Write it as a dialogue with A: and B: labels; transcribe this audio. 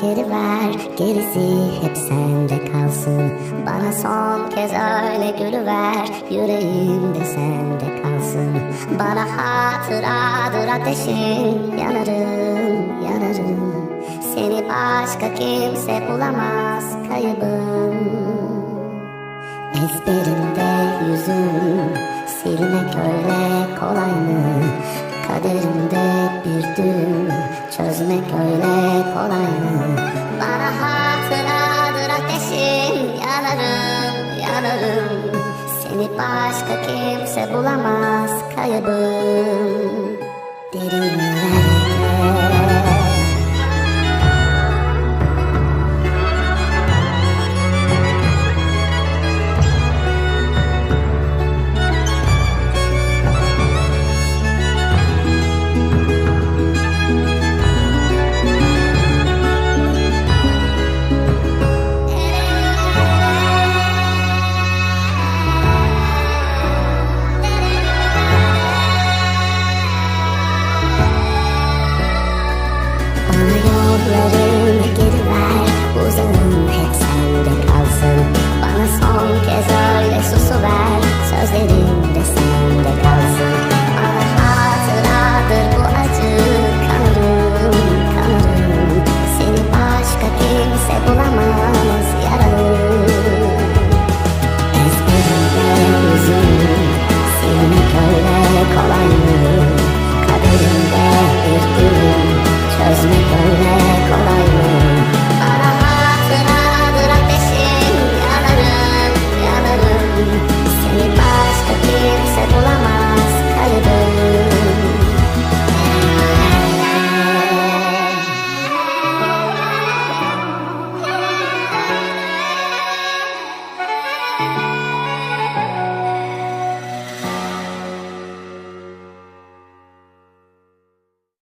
A: geri ver. Gerisi hep sende kalsın. Bana son kez öyle gülüver Yüreğimde sende kalsın. Bana hatıradır ateşin. Yanarım, yanarım. Seni başka kimse bulamaz kaybım. Ezberimde yüzüm Silmek öyle kolay mı? Kaderimde bir düğüm Çözmek öyle kolay mı? Bana hatıradır ateşim Yanarım, yanarım Seni başka kimse bulamaz kaybım Derinlerde